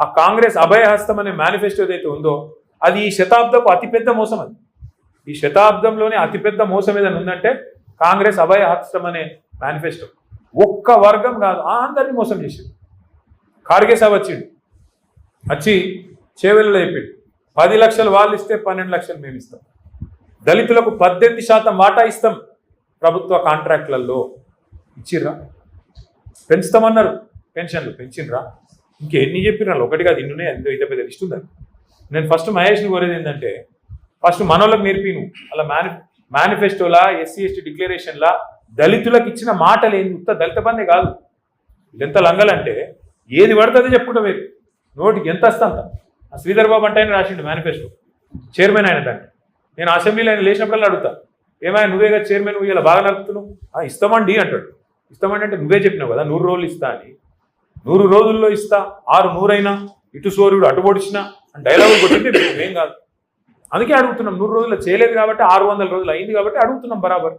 ఆ కాంగ్రెస్ అభయహస్తం అనే మేనిఫెస్టో ఏదైతే ఉందో అది ఈ శతాబ్దపు అతిపెద్ద మోసం అది. ఈ శతాబ్దంలోనే అతిపెద్ద మోసం ఏదైనా ఉందంటే కాంగ్రెస్ అభయహస్తం అనే మేనిఫెస్టో ఒక్క వర్గం కాదు అందరినీ మోసం చేసింది. ఖార్గే సాబ్ వచ్చిండు. వచ్చి చేవెళ్ళలో చెప్పిండు. పది లక్షలు వాళ్ళు ఇస్తే పన్నెండు లక్షలు మేము ఇస్తాం. దళితులకు పద్దెనిమిది శాతం వాటా ఇస్తాం ప్రభుత్వ కాంట్రాక్ట్లలో. ఇచ్చిర్రా? పెంచుతామన్నారు. పెన్షన్లు పెంచిండ్రా? ఇంకెన్ని చెప్పిన ఒకటి కాదు ఇన్నునే ఎంతో ఇంత పెద్ద లిస్ట్ ఉందా? నేను ఫస్ట్ మహేష్ని కోరేది ఏంటంటే ఫస్ట్ మనోళ్ళకి నేర్పిను. అలా మేని మేనిఫెస్టోలా ఎస్సీ ఎస్టీ డిక్లరేషన్లా దళితులకు ఇచ్చిన మాటలు ఏంది? ఉత్త దళిత బందే కాదు. ఎంత లంగలంటే ఏది పడుతుందో చెప్పుకుంటా మీరు. నోటికి ఎంత వస్తా అంత. ఆ శ్రీధర్ బాబు అంటే ఆయన రాసిండు మేనిఫెస్టో చైర్మన్ ఆయన దాన్ని. నేను అసెంబ్లీలో ఆయన లేచినప్పుడల్లా అడుగుతా. ఏమైనా నువ్వేగా చైర్మన్ నువ్వు ఇలా బాగా నడుపుతున్నావు? ఇస్తామండి అంటాడు. ఇస్తామండి అంటే నువ్వే చెప్పినావు కదా నూరు రోజులు ఇస్తా అని. నూరు రోజుల్లో ఇస్తా ఆరు నూరైనా ఇటు సూర్యుడు అటు పొడిచినా అని డైలాగులు కొట్టింది మేమేం కాదు. అందుకే అడుగుతున్నాం నూరు రోజులు చేయలేదు కాబట్టి ఆరు వందల రోజులు అయింది కాబట్టి అడుగుతున్నాం బరాబర్.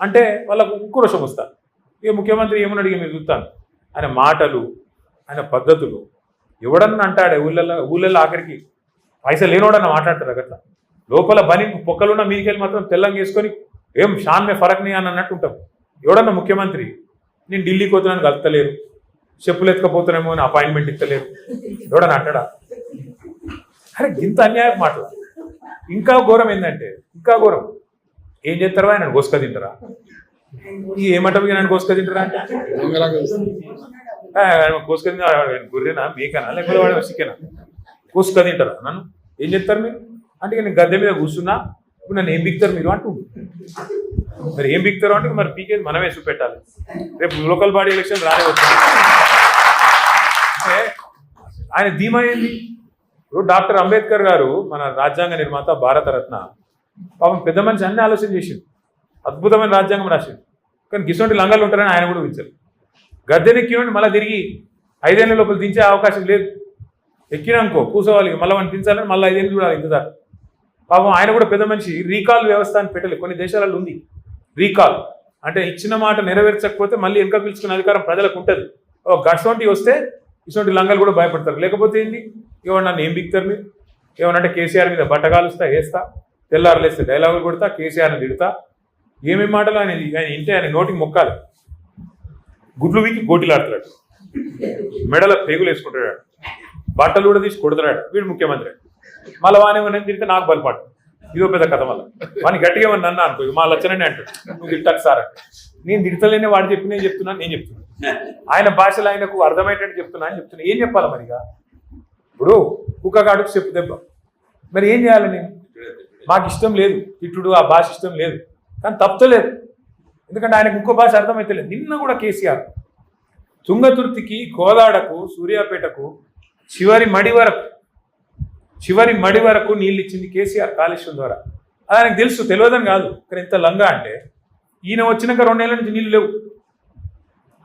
అంటే వాళ్ళకు ఉక్కురోషం వస్తారు ఇక ముఖ్యమంత్రి ఏమని అడిగి మీరు చూస్తాను. ఆయన మాటలు ఆయన పద్ధతులు. ఎవడన్నా అంటాడే ఊళ్ళల్లో ఊళ్ళల్లో ఆఖరికి పైసలు లేనోడన్నా మాట్లాడతారు అట్లా. లోపల బని పొక్కలున్న మీదికెళ్ళి మాత్రం తెల్లంగా వేసుకొని ఏం షాన్మే ఫరక్ని అని అన్నట్టు ఉంటాం. ఎవడన్నా ముఖ్యమంత్రి నేను ఢిల్లీకి పోతున్నాను కలతలేరు చెప్పులు ఎత్తుకపోతున్నామో అని అపాయింట్మెంట్ ఇస్తలేరు. ఎవడన్నా అంటాడా? అరే ఇంత అన్యాయం మాటలు. ఇంకా ఘోరం ఏంటంటే ఇంకా ఘోరం. ఏం చేస్తారా ఆయన కోసుక తింటారా? ఈ ఏమంటావు నన్ను గోసుక తింటారా అంటే? కోసుక గుర్రెనా మేకనా లేకపోతే వాడు చికెనా? కోసుక తింటారా? నన్ను? ఏం చెప్తారు మీరు? అంటే నేను గద్దె మీద కూర్చున్నా ఇప్పుడు నన్ను ఏం బిక్తారు మీరు అంటూ మరి ఏం బిక్తారు అంటే మరి పీకేది మనమే చూపెట్టాలి. రేపు లోకల్ బాడీ ఎలక్షన్ రానే వస్తుంది. ఆయన ధీమా ఏంది? ఇప్పుడు డాక్టర్ అంబేద్కర్ గారు మన రాజ్యాంగ నిర్మాత భారతరత్న పాపం పెద్ద మనిషి అన్ని ఆలోచన చేసిండు. అద్భుతమైన రాజ్యాంగం రాసింది కానీ గిసొంటి లంగాలు ఉంటారని ఆయన కూడా ఉంచారు గద్దెనెక్కినండి మళ్ళీ తిరిగి ఐదేళ్ళ లోపల దించే అవకాశం లేదు. ఎక్కినానుకో కూర్చోవాలి మళ్ళీ మనం దించాలని మళ్ళీ ఐదేళ్ళు చూడాలి ఇంతదా పాపం ఆయన కూడా పెద్ద మనిషి రీకాల్ వ్యవస్థ అని పెట్టలేదు. కొన్ని దేశాలలో ఉంది. రీకాల్. అంటే ఇచ్చిన మాట నెరవేర్చకపోతే మళ్ళీ వెనుక పిలుచుకునే అధికారం ప్రజలకు ఉంటుంది. ఓ గసొంటి వస్తే ఇటువంటి లంగాలు కూడా భయపడతారు. లేకపోతే ఏంటి ఏమన్నా నన్ను ఏం బిక్తారు మీరు? ఏమనంటే కేసీఆర్ మీద బట్టగాలుస్తా వేస్తా తెల్లారులేస్తే డైలాగులు కొడతా కేసీఆర్ని తిడతా. ఏమేమి మాటలు ఆయన ఆయన ఇంటే ఆయన నోటికి మొక్కాలి. గుడ్లు వీకి గోటిలాడుతున్నాడు. మెడల పేగులు వేసుకుంటాడు. బట్టలు కూడా తీసి కొడుతున్నాడు వీడు ముఖ్యమంత్రి. మళ్ళీ వాని ఏమన్నా తిరిగితే నాకు బలపాటు. ఇదో పెద్ద కథ మళ్ళీ. వాని గట్టిగా ఏమన్నా అన్నా అనుకో. మా లచ్చనని అంటాడు. నువ్వు తిట్టకు సార్ అంటే నేను తిడతలేనే వాడు చెప్పి నేను చెప్తున్నాను నేను చెప్తున్నాను ఆయన భాషలో ఆయనకు అర్థమయ్యేటట్టు చెప్తున్నా అని చెప్తున్నా. ఏం చెప్పాలి మరిగా? ఇప్పుడు కుక్కగాడుకు చెప్పు దెబ్బ. మరి ఏం చేయాలి నేను? మాకు ఇష్టం లేదు. తిట్టుడు ఆ భాష ఇష్టం లేదు. కానీ తప్పలేదు ఎందుకంటే ఆయనకు ఇంకో భాష అర్థమైతలేదు. నిన్న కూడా కేసీఆర్ తుంగతుర్తికి కోదాడకు సూర్యాపేటకు చివరి మడి వరకు చివరి మడి వరకు నీళ్ళు ఇచ్చింది కేసీఆర్ కాలుష్యం ద్వారా. అది ఆయనకు తెలుసు తెలియదని కాదు. కానీ ఎంత లంగా అంటే ఈయన వచ్చినాక రెండేళ్ళ నుంచి నీళ్ళు లేవు.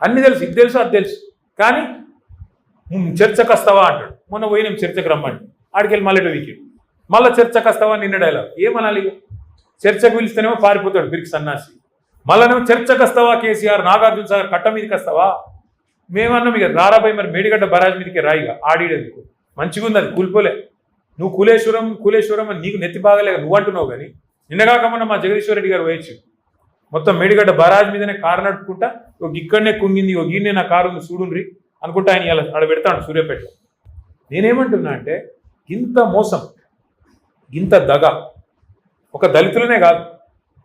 అన్ని తెలుసు ఇది తెలుసు అది తెలుసు. కానీ "ఉమ్, చర్చకు వస్తావా అంటాడు. మొన్న పోయినాం చర్చకు రమ్మండి ఆడికెళ్ళి మళ్ళీ వీకి మళ్ళీ చర్చకు వస్తావా నిన్న డైలాగ్ ఏమనాలి చర్చకు పిలిస్తేనేమో పారిపోతాడు బిరికి సన్నాసి. మళ్ళీనేమో చర్చకు వస్తావా కేసీఆర్ నాగార్జున సాగర్ కట్ట మీదకి వస్తావా మేమన్నాం ఇక రారాబాయి మరి మేడిగడ్డ బరాజ్ మీదకి రాయిగా ఆడిడేందుకు? మంచిగా ఉంది అది కూలిపోలే. నువ్వు కులేశ్వరం కులేశ్వరం అని నీకు నెత్తి బాగలేక నువ్వు అంటున్నావు కానీ నిన్నగాకమన్నా మా జగదీశ్వర రెడ్డి గారు వేయచ్చు మొత్తం మేడిగడ్డ బరాజ్ మీదనే కారు నడుపుకుంటా ఒక ఇక్కడనే కుంగింది ఒక ఈయనే నా కారు ఉంది చూడుండ్రి అనుకుంటా ఆయన ఇలా ఆడ పెడతాడు సూర్యాపేట. నేనేమంటున్నా అంటే ఇంత మోసం ఇంత దగ ఒక దళితులనే కాదు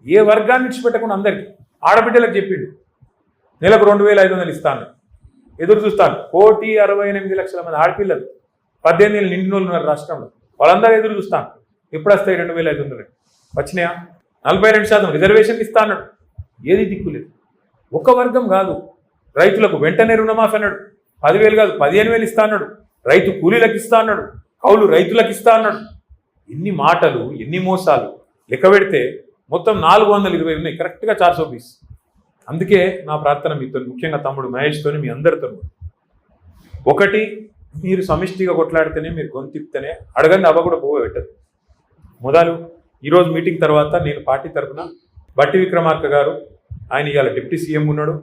ఏ వర్గాన్ని విడిచిపెట్టకుండా అందరికి ఆడబిడ్డలకు చెప్పిండు. నెలకు రెండు వేల ఐదు వందలు ఇస్తాను. ఎదురు చూస్తాను. కోటి అరవై ఎనిమిది లక్షల మంది ఆడపిల్లలు పద్దెనిమిది ఏళ్ళు నిండిన ఉన్నారు రాష్ట్రంలో. వాళ్ళందరూ ఎదురు చూస్తాను. ఎప్పుడు వస్తాయి రెండు వేల ఐదు వందలు వచ్చినాయా? నలభై రెండు శాతం రిజర్వేషన్ ఇస్తా అన్నాడు. ఏది దిక్కులేదు ఒక వర్గం కాదు. రైతులకు వెంటనే రుణమాఫీ అన్నాడు. పదివేలు కాదు పదిహేను వేలు ఇస్తా అన్నాడు. రైతు కూలీలకు ఇస్తా అన్నాడు. కౌలు రైతులకు ఇస్తా అన్నాడు. ఎన్ని మాటలు ఎన్ని మోసాలు లెక్క పెడితే మొత్తం నాలుగు వందల ఇరవై ఉన్నాయి. కరెక్ట్గా చార్ సో పీస్ అందుకే నా ప్రార్థన మీతో ముఖ్యంగా తమ్ముడు మహేష్తోని మీ అందరితో ఒకటి మీరు సమిష్టిగా కొట్లాడితేనే మీరు గొంతిప్తేనే అడగండి అవ్వ కూడా పోవబెట్టదు మొదలు ఈరోజు మీటింగ్ తర్వాత నేను పార్టీ తరఫున బట్టి విక్రమార్క గారు ఆయన ఇవాళ డిప్యూటీ సీఎం ఉన్నాడు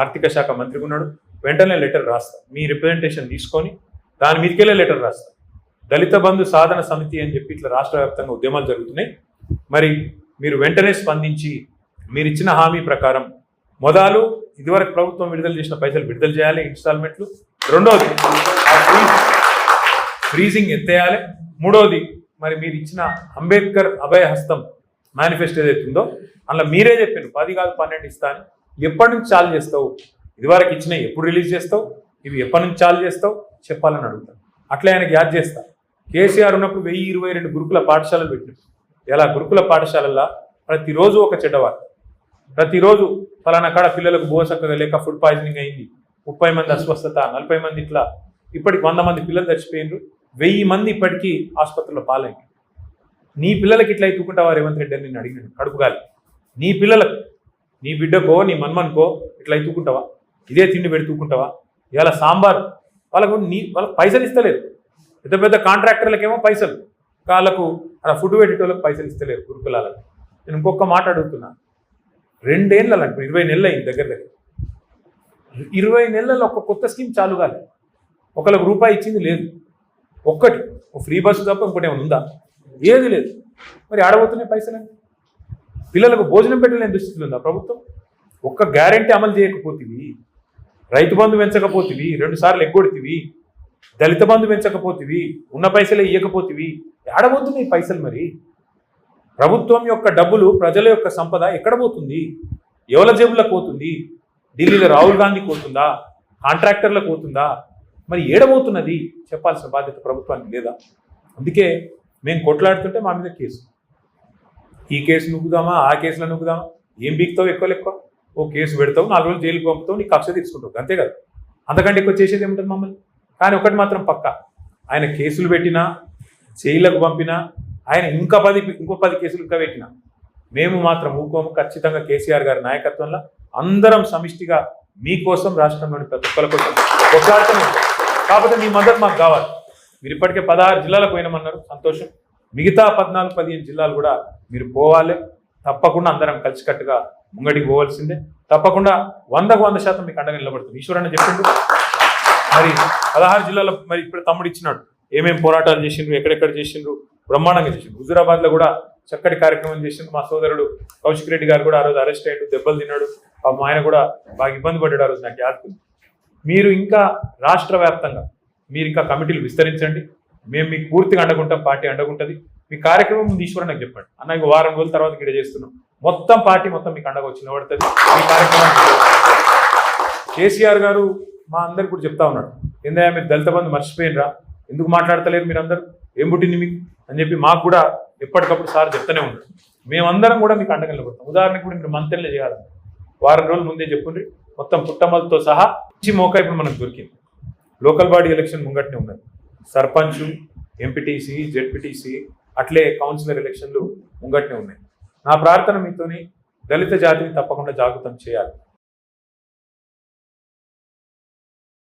ఆర్థిక శాఖ మంత్రి ఉన్నాడు వెంటనే లెటర్ రాస్తా. మీ రిప్రజెంటేషన్ తీసుకొని దాని మీదకెళ్ళే లెటర్ రాస్తా. దళిత బంధు సాధన సమితి అని చెప్పి ఇట్లా రాష్ట్ర వ్యాప్తంగా ఉద్యమాలు జరుగుతున్నాయి. మరి మీరు వెంటనే స్పందించి మీరు ఇచ్చిన హామీ ప్రకారం మొదలు ఇదివరకు ప్రభుత్వం విడుదల చేసిన పైసలు విడుదల చేయాలి ఇన్స్టాల్మెంట్లు. రెండవది ఫ్రీజింగ్ ఎత్తేయాలి. మూడవది మరి మీరు ఇచ్చిన అంబేద్కర్ అభయ హస్తం మేనిఫెస్టో ఏదైతే ఉందో అందులో మీరే చెప్పారు పది కాదు పన్నెండు ఇస్తాను ఎప్పటి నుంచి చాలు చేస్తావు? ఇదివరకు ఇచ్చిన ఎప్పుడు రిలీజ్ చేస్తావు? ఇవి ఎప్పటి నుంచి చాలు చేస్తావు? చెప్పాలని అడుగుతాను. అట్లే ఆయనకి యాద్ చేస్తా. కేసీఆర్ ఉన్నప్పుడు వెయ్యి ఇరవై రెండు గురుకుల పాఠశాలలు పెట్టినారు ఎలా? గురుకుల పాఠశాలల్లో ప్రతిరోజు ఒక చెడ్డవారు. ప్రతిరోజు ఫలానా కాడ పిల్లలకు బోసక్కగా లేక ఫుడ్ పాయిజనింగ్ అయింది. ముప్పై మంది అస్వస్థత నలభై మంది ఇట్లా. ఇప్పటికి వంద మంది పిల్లలు చచ్చిపోయినారు వెయ్యి మంది ఇప్పటికీ ఆసుపత్రిలో పాలైంది. నీ పిల్లలకి ఇట్లా ఎత్తుకుంటావా రేవంత్ రెడ్డి అని నేను అడిగినాను. కడుపుగాలి నీ పిల్లలకు నీ బిడ్డకో నీ మన్మన్కో ఇట్లా ఎత్తుకుంటావా? ఇదే తిండి పెడుతుకుంటావా ఇవాళ సాంబార్. వాళ్ళకు నీ వాళ్ళకి పైసలు ఇస్తలేరు. పెద్ద పెద్ద కాంట్రాక్టర్లకేమో పైసలు. వాళ్ళకు అలా ఫుడ్ పెట్టేటోళ్ళకి పైసలు ఇస్తలేరు గురుకులాలకు. నేను ఇంకొక మాట అడుగుతున్నా. రెండేళ్ళ ఇప్పుడు ఇరవై నెలలు అయింది దగ్గర దగ్గర. ఇరవై నెలల్లో ఒక కొత్త స్కీమ్ చాలు కాలేదు ఒకళ్ళకి రూపాయి ఇచ్చింది లేదు. ఒక్కటి. ఫ్రీ బస్సు తప్ప ఇంకోటి ఏమైనా ఉందా? ఏది లేదు. మరి ఆడబోతున్నాయి పైసలు పిల్లలకు భోజనం పెట్టలేని దుస్థితిలో ఉందా ప్రభుత్వం? ఒక్క గ్యారెంటీ అమలు చేయకపోతివి. రైతు బంధు పెంచకపోతివి. రెండు సార్లు ఎగ్గొడితివి. దళిత బంధు పెంచకపోతేవి. ఉన్న పైసలే ఇవ్వకపోతివి ఆడబోతున్నాయి పైసలు మరి? ప్రభుత్వం యొక్క డబ్బులు ప్రజల యొక్క సంపద ఎక్కడ పోతుంది? ఎవల జేబులకు పోతుంది? ఢిల్లీలో రాహుల్ గాంధీకి పోతుందా కాంట్రాక్టర్లకు పోతుందా మరి ఏడబోతున్నది? చెప్పాల్సిన బాధ్యత ప్రభుత్వానికి లేదా? అందుకే మేము కొట్లాడుతుంటే మా మీద కేసు. ఈ కేసు నుగ్గుదామా ఆ కేసులో నువ్వుదామా ఏం బీక్తావు ఎక్కువ ఎక్కువ ఓ కేసు పెడతావు నాలుగు రోజులు జైలుకి పంపుతావు నీ కక్ష తీసుకుంటావు. అంతే కదా? అంతకంటే ఎక్కువ చేసేది ఏముంటుంది మమ్మల్ని? కానీ ఒకటి మాత్రం పక్క. ఆయన కేసులు పెట్టినా జైళ్ళకు పంపినా ఆయన ఇంకా పది ఇంకో పది కేసులు ఇంకా పెట్టినా. మేము మాత్రం ఊకోము. ఖచ్చితంగా కేసీఆర్ గారి నాయకత్వంలో అందరం సమిష్టిగా మీకోసం రాష్ట్రంలోని ప్రతి ఒక్కరి కోసం కాకపోతే మీ మద్దతు మాకు కావాలి. మీరు ఇప్పటికే పదహారు జిల్లాలకు పోయినామన్నారు. సంతోషం. మిగతా పద్నాలుగు పదిహేను జిల్లాలు కూడా మీరు పోవాలి. తప్పకుండా అందరం కలిసికట్టుగా ముంగడికి పోవాల్సిందే. తప్పకుండా వందకు వంద శాతం మీకు అండగా నిలబడుతుంది. ఈశ్వరన్న చెప్పిండు. మరి పదహారు జిల్లాలో మరి ఇప్పుడు తమ్ముడు ఇచ్చినాడు. ఏమేమి పోరాటాలు చేసిండ్రు ఎక్కడెక్కడ చేసిండ్రు బ్రహ్మాండంగా చేసిండ్రు. హుజురాబాద్లో కూడా చక్కటి కార్యక్రమం చేసిండ్రు మా సోదరుడు కౌశిక్ రెడ్డి గారు కూడా ఆ రోజు అరెస్ట్ అయ్యాడు దెబ్బలు తిన్నాడు. మా ఆయన కూడా బాగా ఇబ్బంది పడ్డాడు ఆ రోజు నాకు యాదుకుంది మీరు ఇంకా రాష్ట్ర వ్యాప్తంగా మీరు ఇంకా కమిటీలు విస్తరించండి. మేము మీకు పూర్తిగా అండగుంటాం పార్టీ అండగుంటుంది. మీ కార్యక్రమం ముందు నాకు చెప్పండి. అన్న ఇంకో వారం రోజుల తర్వాత ఇక్కడ చేస్తున్నాం. మొత్తం పార్టీ మొత్తం మీకు అండగా వచ్చి నిలబడుతుంది. మీ కార్యక్రమం కేసీఆర్ గారు మా అందరికి కూడా చెప్తా ఉన్నాడు. ఏందయ్యా మీరు దళిత బంధు మర్చిపోయినరా? ఎందుకు మాట్లాడతలేరు మీరందరూ? ఏం పుట్టింది మీకు? అని చెప్పి మాకు కూడా ఎప్పటికప్పుడు సార్ చెప్తూనే ఉన్నాడు మేమందరం కూడా మీకు అండగా నిలబడతాం. ఉదాహరణకు కూడా మీరు మంత్రులే చేయాలి. వారం రోజుల ముందే చెప్పుండ్రి. మొత్తం పుట్టమలతో సహా ఇచ్చి మోకా ఇప్పుడు మనకు దొరికింది. లోకల్ బాడీ ఎలక్షన్ ముంగట్నే ఉన్నది. సర్పంచ్ ఎంపీటీసీ జెడ్పీటీసీ అట్లే కౌన్సిలర్ ఎలక్షన్లు ముంగట్నే ఉన్నాయి. నా ప్రార్థన మీతోని దళిత జాతిని తప్పకుండా జాగృతం చేయాలి.